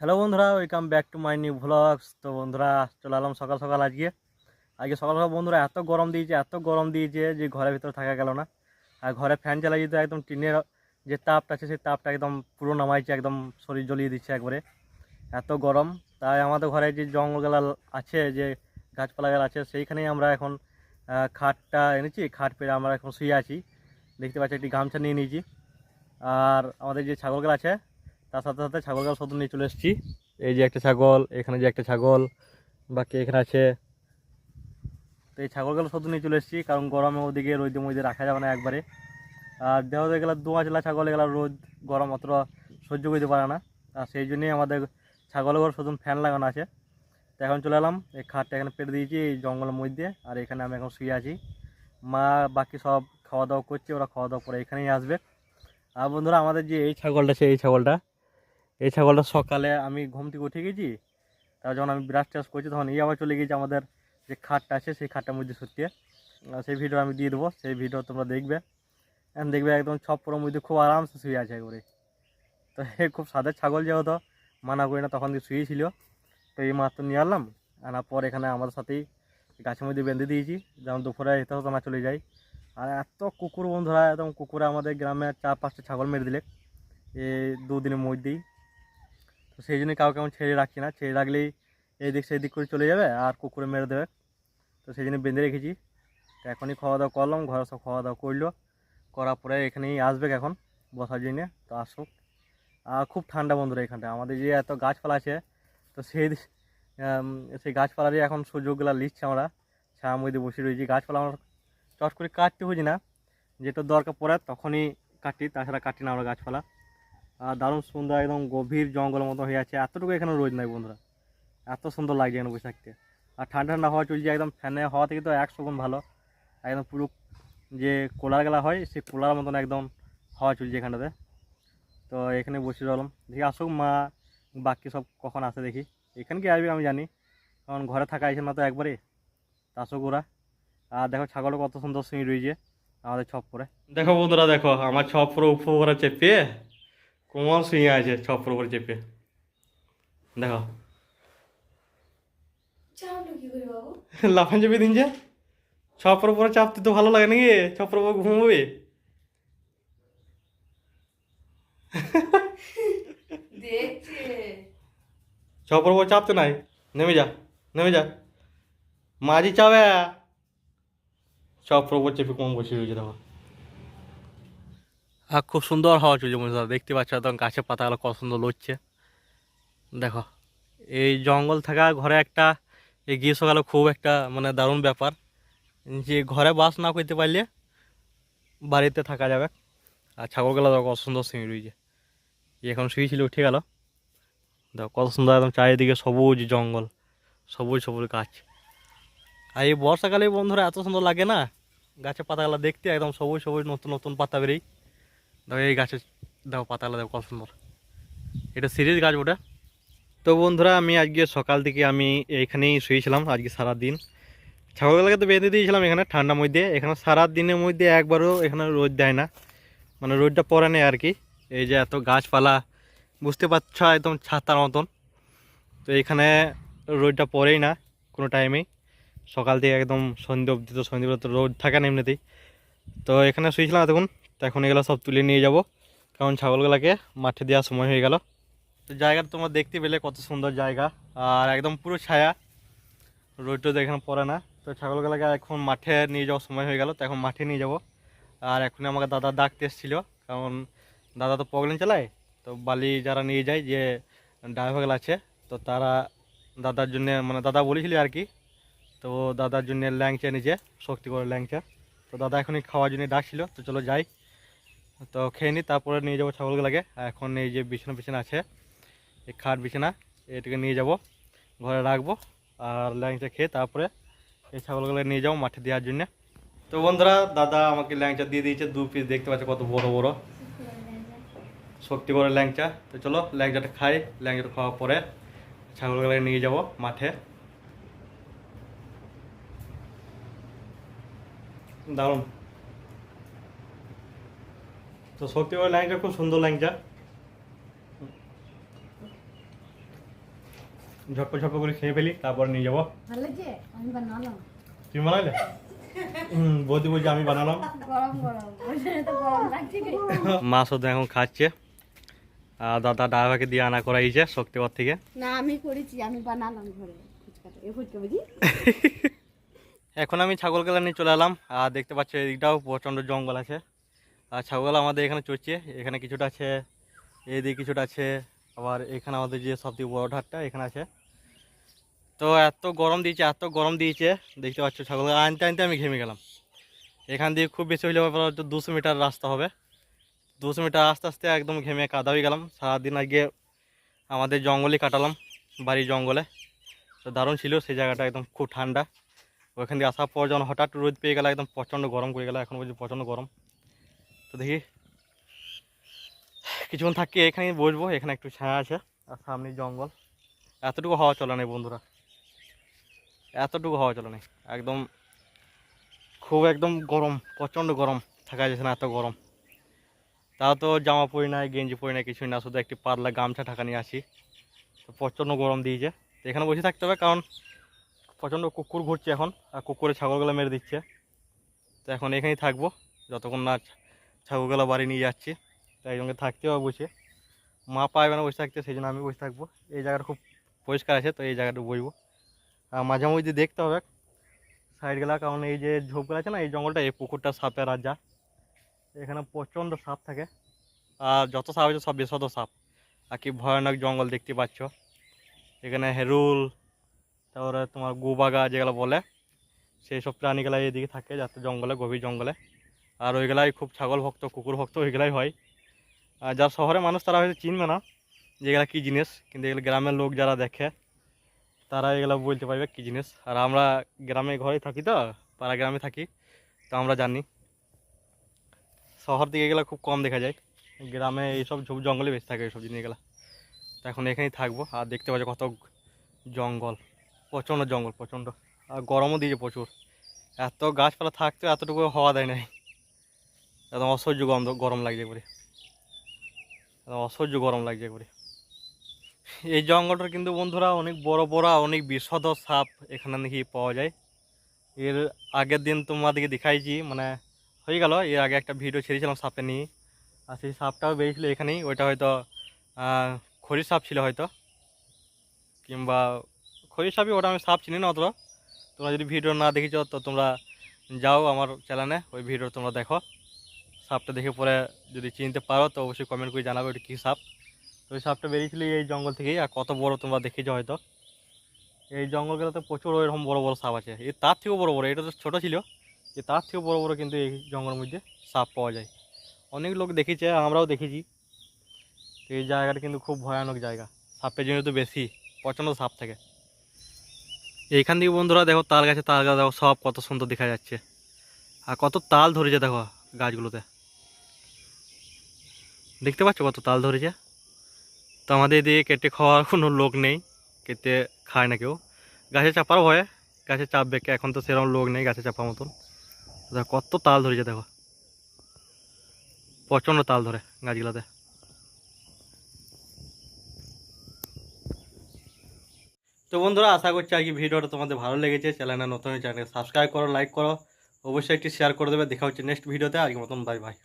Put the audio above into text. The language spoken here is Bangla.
হ্যালো বন্ধুরা welcome back to my new vlogs তো বন্ধুরা, চলে এলাম সকাল সকাল আজকে। আজকে সকাল সকাল বন্ধুরা, এত গরম দিয়েছে, এত গরম দিয়েছে যে ঘরের ভিতরে থাকা গেল না। আর ঘরে ফ্যান চালাই তো একদম টিনের যে তাপটা আছে, সেই তাপটা একদম পুরো নামাইছে, একদম শরীর জ্বলিয়ে দিচ্ছে একবারে। এত গরম, তাই আমাদের ঘরে যে জঙ্গলগুলা আছে, যে গাছপালাগুলো আছে, সেইখানেই আমরা এখন খাটটা এনেছি, খাট পেরে আমরা এখন শুয়ে আছি। দেখতে পাচ্ছি একটি গামছা নিয়ে নিয়েছি। আর আমাদের যে ছাগলগুলো আছে তার সাথে সাথে ছাগলগুলো সব নিয়ে চলে এসেছি। এই যে একটা ছাগল, এখানে যে একটা ছাগল, বাকি এখানে আছে। তো এই ছাগলগুলো শুধু নিয়ে চলে এসেছি, কারণ গরমে ওদিকে রোদে মধ্যে রাখা যাবে না একবারে। আর দেহ এগুলো দু আঁচলা ছাগল এগুলো রোদ, গরম অতটা সহ্য করতে পারে না। আর সেই জন্যই আমাদের ছাগলগুলো শুধু ফ্যান লাগানো আছে। তো এখন চলে এলাম, এই খাটটা এখানে পেরে দিয়েছি, এই জঙ্গলের মধ্যে, আর এখানে আমি এখন শুয়ে আছি। মা বাকি সব খাওয়া দাওয়া করছে, ওরা খাওয়া দাওয়া করে এখানেই আসবে। আর বন্ধুরা, আমাদের যে এই ছাগলটা, সেই ছাগলটা এই ছাগলটা সকালে আমি ঘুম থেকে উঠে গেছি তার যখন আমি ব্রাশ টাশ করছি, তখন এই আবার চলে গেছি আমাদের যে খাটটা আছে, সেই খাটটার মধ্যে সত্যি। সেই ভিডিও আমি দিয়ে দেবো, সেই ভিডিও তোমরা দেখবে। দেখবে একদম ছপ্পরের মধ্যে খুব আরামসে শুয়ে আছে একবারে। তো এ খুব সাদের ছাগল যেহেতু, মানা করি না, তখন দিয়ে শুয়েছিল। তো এই মাত্র নিয়ে আনলাম আনার পর এখানে আমাদের সাথেই গাছের মধ্যে বেঁধে দিয়েছি, যেমন দুপুরে যেতে হতো না চলে যাই আর এত কুকুর বন্ধুরা, একদম কুকুরে আমাদের গ্রামে চার পাঁচটা ছাগল মেরে দিলে। এই দুদিনের মধ্যেই তো সেই জন্য কাউকে আমি ছেড়ে রাখছি না। ছেড়ে রাখলেই এই দিক সেই দিক করে চলে যাবে আর কুকুরে মেরে দেবে। তো সেই জন্য বেঁধে রেখেছি। তো এখনই খাওয়া দাওয়া করলাম, ঘরে সব খাওয়া দাওয়া করল। করার পরে এখানেই আসবে এখন বসার জন্য। তো আসুক। আর খুব ঠান্ডা বন্ধুরা এখানটা আমাদের যে এত গাছপালা আছে, তো সেই সেই গাছপালারই এখন সুযোগগুলো নিচ্ছে আমরা। ছায়ার মধ্যে বসে রয়েছি। গাছপালা আমরা চট করে কাটতে হচ্ছে না। যেটা দরকার পড়ে তখনই কাটি, তাছাড়া কাটি না আমরা গাছপালা। আর দারুণ সুন্দর একদম গভীর জঙ্গলের মতো হয়ে আছে। এতটুকু এখানে রোদ নাই বন্ধুরা। এত সুন্দর লাগছে এখানে বসে থাকতে। আর ঠান্ডা ঠান্ডা হওয়া চলছে, একদম ফ্যানে হওয়া থেকে তো একশো গুণ ভালো। একদম পুরো যে কোলার গেলা হয়, সেই কোলার মতন একদম হাওয়া চলছে এখানটাতে। তো এখানে বসে রলাম দেখি আসুক মা, বাকি সব কখন আসে দেখি। এখানে কি আসবে আমি জানি। কারণ ঘরে থাকা আছে না তো একবারে। আসুক ওরা। আর দেখো ছাগলও কত সুন্দর সিঁড়ি রয়েছে আমাদের ছপ পরে। দেখো বন্ধুরা, দেখো, আমার ছপ পরে উপরে চেপে কোমল শুয়ে আছে ছপর উপরে চেপে দেখো লাফান চেপে দিন যে ছপর উপরে চাপতে তো ভালো লাগে নাকি ছপর উপরে ঘুমোবে ছপর উপর চাপতে নাই নেমে যা নেমে যা মাঝি চাবে ছপর উপর চেপে কম বসে রয়েছে দেখো আর খুব সুন্দর হওয়া চলছে বন্ধুরা। দেখতে পাচ্ছ একদম গাছের পাতাগুলো কত সুন্দর লড়ছে। দেখো, এই জঙ্গল থাকা ঘরে একটা, এই গ্রীষ্মকালে খুব একটা মানে দারুণ ব্যাপার। যে ঘরে বাস না করতে পারলে বাড়িতে থাকা যাবে। আর ছাগলগুলো দেখো কত সুন্দর সিঁড়ি রয়েছে। এখন শুয়েছিল উঠে গেল। দেখো কত সুন্দর একদম চারিদিকে সবুজ জঙ্গল, সবুজ সবুজ গাছ। আর এই বর্ষাকালে বন্ধুরা এত সুন্দর লাগে না? গাছের পাতাগুলো দেখতে একদম সবুজ সবুজ নতুন নতুন পাতা বেরিয়ে। দেখো এই গাছের দেখো পাতাগুলো দেখো কত সুন্দর। এটা সিরিজ গাছ ওটা তো বন্ধুরা, আমি আজকে সকাল থেকে আমি এইখানেই শুয়েছিলাম, আজকে সারা দিন ছাগলগুলোকে তো বেঁধে দিয়েছিলাম এখানে ঠান্ডার মধ্যে। এখানে সারা দিনের মধ্যে একবারও এখানে রোদ দেয় না। মানে রোদটা পড়ে নেই আর কি। এই যে এত গাছপালা, বুঝতে পারছ একদম ছাতার মতন। তো এখানে রোদটা পড়েই না কোনো টাইমেই সকাল থেকে একদম সন্ধে অবধি তো সন্ধে তো রোদ থাকে না এমনিতেই। তো এখানে শুয়েছিলাম এতক্ষণ। তো এখন এগুলো সব তুলে নিয়ে যাব। কারণ ছাগলগুলোকে মাঠে দেওয়ার সময় হয়ে গেল। তো জায়গাটা তোমরা দেখতে পেলে কত সুন্দর জায়গা। আর একদম পুরো ছায়া। রোদটা তো এখানে পড়ে না। তো ছাগলগুলোকে এখন মাঠে নিয়ে যাওয়ার সময় হয়ে গেল। তো এখন মাঠে নিয়ে যাব। আর এখন আমাকে দাদা ডাকতে এসেছিল। কারণ দাদা তো প্রবলেম চালায়। তো বালি যারা নিয়ে যায়, যে ড্রাইভার আছে, তো তারা দাদার জন্য মানে দাদা বলেছিল আর কি, তো দাদার জন্য ল্যাংচা নিচে শক্তি করে ল্যাংচা। তো দাদা এখনই খাওয়ার জন্য ডাকছিল। তো চলো যাই। তো খেয়ে নিই তারপরে নিয়ে যাব ছাগলগুলোকে। এখন এই যে বিছানা বিছানা আছে, এই খাট বিছানা, এটাকে নিয়ে যাব, ঘরে রাখব, আর ল্যাংচা খেয়ে তারপরে এই ছাগলগুলোকে নিয়ে যাব মাঠে দেওয়ার জন্য। তো বন্ধুরা, দাদা আমাকে ল্যাংচা দিয়ে দিয়েছে, দু পিস দেখতে পাচ্ছে কত বড় বড়। শক্তি করে ল্যাংচা। তো চলো, ল্যাংচাটা খাই, ল্যাংচাটা খাওয়ার পরে ছাগলগুলোকে নিয়ে যাব মাঠে। দারুণ। তো শক্তি করে ল্যাংচা খুব সুন্দর ল্যাংচা ঝটপট ঝটপট করে খেয়ে ফেলি তারপর নিয়ে যাব। তুমি বানাইলে হুম বৌদি বলছে আমি বানালাম? মা শুধু এখন খাচ্ছে। আর দাদা ড্রাইভারকে দিয়ে আনা করাইছে শক্তিগড় থেকে। না আমি করেছি আমি বানালাম ঘরে এখন আমি ছাগল গেলা নিয়ে চলে এলাম। আর দেখতে পাচ্ছ এদিকটাও প্রচণ্ড জঙ্গল আছে। আর ছাগল আমাদের এখানে চড়ছে। এখানে কিছুটা আছে, এদিকে কিছুটা আছে, আবার এখানে আমাদের যে সবথেকে বড় ঢাটটা এখানে আছে। তো এত গরম দিয়েছে, এত গরম দিয়েছে, দেখতে পাচ্ছ ছাগল। আনতে আনতে আমি ঘেমে গেলাম। এখান দিয়ে খুব বেশি হইলে হয়তো দুশো মিটার রাস্তা হবে। দুশো মিটার আস্তে আস্তে একদম ঘেমে কাদা হয়ে গেলাম। সারাদিন আগে আমাদের জঙ্গলে কাটালাম, বাড়ির জঙ্গলে। তো দারুণ ছিল, সেই জায়গাটা একদম খুব ঠান্ডা। ওইখান দিয়ে আসার পর যখন হঠাৎ রোদ পেয়ে গেল, একদম প্রচণ্ড গরম করে গেল, এখন বলছি প্রচণ্ড গরম। তো দেখি। কিছুক্ষণ থাকি এখানে বসবো, এখানে একটু ছায়া আছে, আর সামনে জঙ্গল। এতটুকু হাওয়া চলে নেই বন্ধুরা। এতটুকু হাওয়া চলে নেই। একদম খুব একদম গরম, প্রচণ্ড গরম থাকা যাচ্ছে না, এত গরম। তা তো জামা পরি নাই, গেঞ্জি পরি নাই, কিছুই না, শুধু একটি পাতলা গামছা ঢাকা নিয়ে আসি। তো প্রচণ্ড গরম দিয়েছে। তো এখানে বসে থাকতে হবে, কারণ প্রচণ্ড কুকুর ঘুরছে এখন, আর কুকুরে ছাগলগুলো মেরে দিচ্ছে। তো এখন এখানেই থাকব, যতক্ষণ না ছাগলগুলো বাড়ি নিয়ে যাচ্ছে। তাই জন্য থাকতে হবে বসে। মা পাইবে না বসে থাকতে, সেই জন্য আমি বসে থাকব। এই জায়গাটা খুব পরিষ্কার আছে, তো এই জায়গাটা বসবো। আর মাঝে মধ্যে দেখতে হবে। সাইডগুলা কারণ এই যে ঝোপগুলো আছে না, এই জঙ্গলটা, এই পুকুরটা সাপের রাজা। এখানে প্রচণ্ড সাপ থাকে। আর যত সাপ আছে, সব বিশদ সাপ। আর কি ভয়ানক জঙ্গল দেখতে পাচ্ছ। এখানে হেরুল, তারপরে তোমার গুবাগা যেগুলো বলে, সেই সব প্রাণীগুলো এদিকে থাকে, যাতে জঙ্গলে, গভীর জঙ্গলে। আর ওইগুলাই খুব ছাগল ভক্ত, কুকুর ভক্ত, ওইগুলাই হয়। আর যার শহরে মানুষ তারা হয়তো চিনবে না যে এগুলো কী জিনিস, কিন্তু এগুলো গ্রামের লোক যারা দেখে, তারা এগুলো বলতে পারবে কী জিনিস। আর আমরা গ্রামে ঘরে থাকি তো, পাড়া গ্রামে থাকি, তো আমরা জানি। শহর দিকে এগুলো খুব কম দেখা যায়। গ্রামে এইসব ঝোপ জঙ্গলে বেশি থাকে এইসব জিনিসগুলো তো এখন এখানেই থাকব, আর দেখতে পাচ্ছ কত জঙ্গল। প্রচণ্ড জঙ্গল, প্রচণ্ড। আর গরমও দিয়েছে প্রচুর। এত গাছপালা থাকতেও এতটুকু হওয়া দেয় নাই। একদম অসহ্য গরম গরম লাগছে করে একদম অসহ্য গরম লাগছে করে এই জঙ্গলটার কিন্তু বন্ধুরা অনেক বড় বড়, অনেক বিশদ সাপ এখানে নাকি পাওয়া যায়। এর আগের দিন তোমাদেরকে দেখাইছি মানে হয়ে গেল, এর আগে একটা ভিডিও ছেড়েছিলাম সাপে নিয়ে। আর সেই সাপটাও বেরিয়েছিল এখানেই, ওইটা হয়তো খড়ির সাপ ছিল হয়তো। কিংবা খড়ির সাপই, ওটা আমি সাপ চিনি না অতটা। তোমরা যদি ভিডিও না দেখেছ, তো তোমরা যাও আমার চ্যানেলে ওই ভিডিও তোমরা দেখো। সাপটা দেখে পরে যদি চিনতে পারো, তো অবশ্যই কমেন্ট করে জানাবে ওটা কী সাপ। তো ওই সাপটা বেরিয়েছিল এই জঙ্গল থেকেই, আর কত বড় তোমরা দেখেছ হয়তো। এই জঙ্গলগুলোতে প্রচুর ওইরকম বড় বড় সাপ আছে। এই তার থেকেও বড় বড়, এটা তো ছোটো ছিল। যে তার থেকেও বড় বড় কিন্তু এই জঙ্গলের মধ্যে সাপ পাওয়া যায়। অনেক লোক দেখেছে, আমরাও দেখেছি। এই জায়গাটা কিন্তু খুব ভয়ানক জায়গা। সাপের জন্য তো বেশি, প্রচণ্ড সাপ থাকে। এইখান থেকে বন্ধুরা দেখো, তাল গাছে তাল গাছ, দেখো সব কত সুন্দর দেখা যাচ্ছে। আর কত তাল ধরেছে দেখো গাছগুলোতে। দেখতে পাচ্ছ কত তাল ধরেছে? তো আমাদের এদিকে কেটে খাওয়ার কোনো লোক নেই, কেটে খায় না কেউ। গাছে চাপার ভয়ে, গাছে চাপ বেঁকে এখন তো সেরকম লোক নেই গাছে চাপার মতন। কত তাল ধরেছে দেখো। প্রচণ্ড তাল ধরে গাছগুলোতে। তো বন্ধুরা, আশা করছি আর কি ভিডিওটা তোমাদের ভালো লেগেছে। চ্যানেলে নতুন চ্যানেল সাবস্ক্রাইব করো, লাইক করো, অবশ্যই একটি শেয়ার করে দেবে। দেখা হচ্ছে নেক্সট ভিডিওতে। আজকের মতন বাই বাই